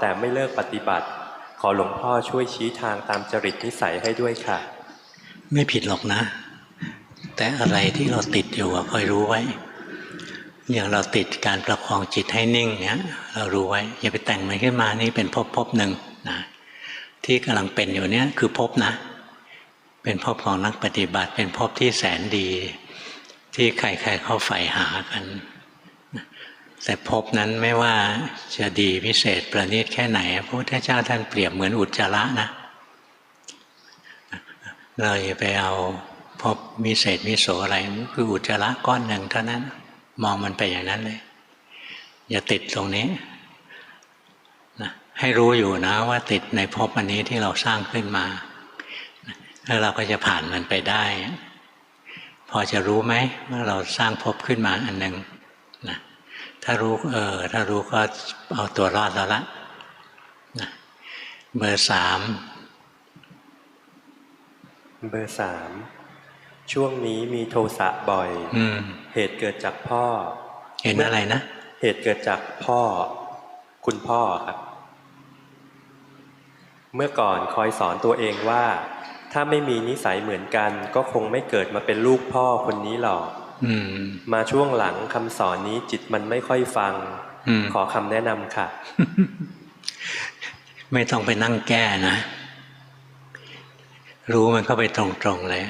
แต่ไม่เลิกปฏิบัติ ขอหลวงพ่อช่วยชี้ทางตามจริตนิสัยให้ด้วยค่ะ ไม่ผิดหรอกนะ แต่อะไรที่เราติดอยู่อะคอยรู้ไว้ อย่างเราติดการประคองจิตให้นิ่งเนี้ยเรารู้ไว้ อย่าไปแต่งมันขึ้นมานี่เป็นภพภพหนึ่งนะที่กำลังเป็นอยู่เนี้ยคือภพนะ เป็นภพของนักปฏิบัติ เป็นภพที่แสนดี ที่ใครๆเขาใฝ่หากัน แต่ภพนั้นไม่ว่าจะดีพิเศษประณีตแค่ไหนพระพุทธเจ้าท่านเปรียบเหมือนอุจจาระนะ เราอย่าไปเอาพบมิเศษมิโสอะไรคืออุจจาระก้อนหนึ่งเท่านั้น มองมันไปอย่างนั้นเลย อย่าติดตรงนี้นะให้รู้อยู่นะว่าติดในภพอันนี้ที่เราสร้างขึ้นมาแล้วเราก็จะผ่านมันไปได้ พอจะรู้ไหมว่าเราสร้างภพขึ้นมาอันหนึ่งนะ ถ้ารู้เออถ้ารู้ก็เอาตัวรอดแล้วละนะเบอร์สามเบอร์สามช่วงนี้มีโทสะบ่อย อืมเหตุเกิดจากพ่อ เห็นอะไรนะเหตุเกิดจากพ่อ คุณพ่อครับ เมื่อก่อนคอยสอนตัวเองว่า ถ้าไม่มีนิสัยเหมือนกัน ก็คงไม่เกิดมาเป็นลูกพ่อคนนี้หรอกอื มมาช่วงหลังคำสอนนี้จิตมันไม่ค่อยฟังอืมขอคำแนะนำค่ะ ไม่ต้องไปนั่งแก้นะ รู้มันเข้าไปตรงๆเลย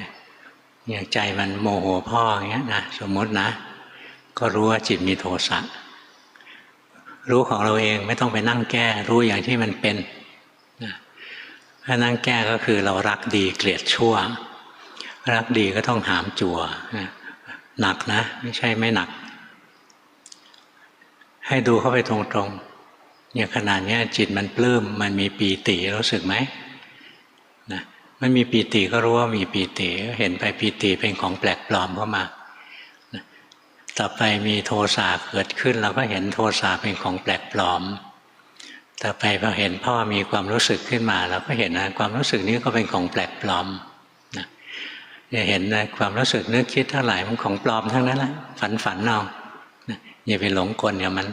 อย่างใจมันโมโหพ่ออย่างเงี้ยนะสมมตินะ ก็รู้ว่าจิตมีโทสะรู้ของเราเองไม่ต้องไปนั่งแก้ รู้อย่างที่มันเป็นนะถ้านั่งแก้ก็คือเรารักดีเกลียดชั่ว รักดีก็ต้องหามจัวนะ หนักนะ ไม่ใช่ไม่หนัก ให้ดูเข้าไปตรงๆอย่างขนาดนี้จิตมันปลื้มมันมีปีติรู้สึกไหมนะมันมีปีติก็รู้ว่ามีปีติเห็นไปปีติเป็นของแปลกปลอมเข้ามานะต่อไปมีโทสะเกิดขึ้นเราก็เห็นโทสะเป็นของแปลกปลอม ต่อไปพอเห็นพ่อมีความรู้สึกขึ้นมาเราก็เห็นนะความรู้สึกนี้ก็เป็นของแปลกปลอม อย่าเห็นนะความรู้สึกนึกคิดเท่าไหร่มันของปลอมทั้งนั้นแหละฝันฝันเอาอย่าไปหลงกลกับมัน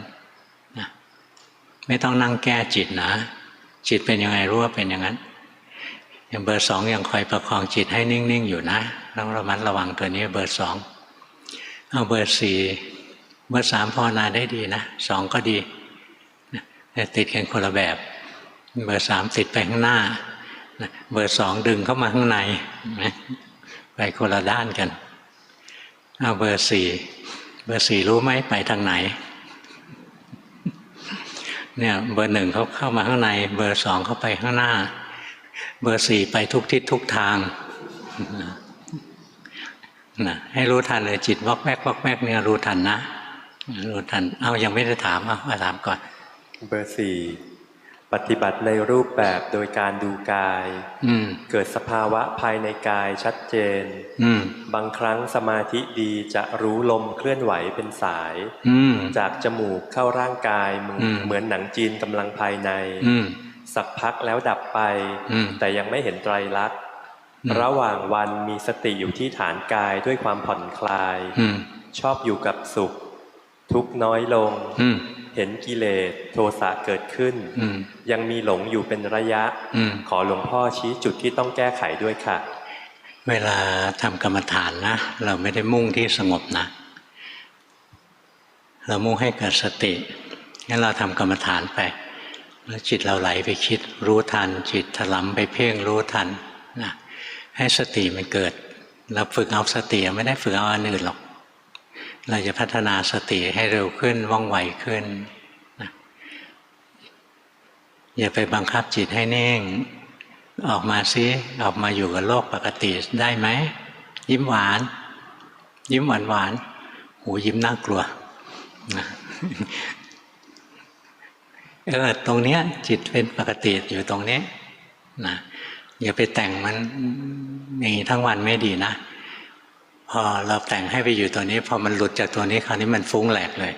ไม่ต้องนั่งแก้จิตนะ จิตเป็นยังไงรู้ว่าเป็นอย่างนั้น อย่างเบอร์สองยังคอยประคองจิตให้นิ่ง ๆ อยู่นะต้องระมัดระวังตัวนี้เบอร์สองเอาเบอร์สี่เบอร์สามภาวนาได้ดีนะสองก็ดีแต่ติดกันคนละแบบ เบอร์สามติดไปข้างหน้า เบอร์สองดึงเข้ามาข้างใน ไปคนละด้านกันเอาเบอร์สี่เบอร์สี่รู้ไหมไปทางไหน เนี่ยเบอร์หนึ่งเขาเข้ามาข้างใน เบอร์สองเขาไปข้างหน้า เบอร์สี่ไปทุกทิศทุกทางนะให้รู้ทันเลยจิตวอกแวกวอกแวกเนี่ยรู้ทันนะรู้ทันเอายังไม่ได้ถามเอามาถามก่อน เบอร์สี่ ปฏิบัติในรูปแบบโดยการดูกายอืมเกิดสภาวะภายในกายชัดเจนอืมบางครั้งสมาธิดีจะรู้ลมเคลื่อนไหวเป็นสายอืมจากจมูกเข้าร่างกายเหมือนอืมเหมือนหนังจีนกำลังภายในอืมสักพักแล้วดับไปอืมแต่ยังไม่เห็นไตรลักษณ์อืมระหว่างวันมีสติอยู่ที่ฐานกายด้วยความผ่อนคลายอืมชอบอยู่กับสุข ทุกข์น้อยลงอืม เห็นกิเลสโทสะเกิดขึ้นอืมยังมีหลงอยู่เป็นระยะอืมขอหลวงพ่อชี้จุดที่ต้องแก้ไขด้วยค่ะ เวลาทำกรรมฐานนะ เราไม่ได้มุ่งที่สงบนะ เรามุ่งให้เกิดสติงั้นเราทำกรรมฐานไป แล้วจิตเราไหลไปคิด รู้ทัน จิตถลำไปเพ่งรู้ทันนะให้สติมันเกิด เราฝึกเอาสติไม่ได้ฝึกเอาอันอื่นหรอก เราจะพัฒนาสติให้เร็วขึ้นว่องไวขึ้นนะอย่าไปบังคับจิตให้นิ่ง ออกมาซิออกมาอยู่กับโลกปกติได้ไหม ยิ้มหวาน ยิ้มหวานหวานหูยิ้มน่ากลัวนะเออตรงเนี้ย จิตเป็นปกติอยู่ตรงนี้นะอย่าไปแต่งมันอย่างนี้ทั้งวันไม่ดีนะ พอเราแต่งให้ไปอยู่ตัวนี้ พอมันหลุดจากตัวนี้คราวนี้มันฟุ้งแหลกเลย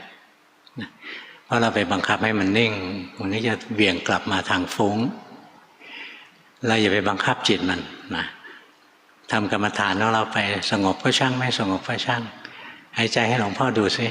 เพราะเราไปบังคับให้มันนิ่งมันก็จะเบี่ยงกลับมาทางฟุ้ง เราอย่าไปบังคับจิตมันนะทำกรรมฐานของเราไปสงบก็ช่างไม่สงบก็ช่างหายใจให้หลวงพ่อดูสิ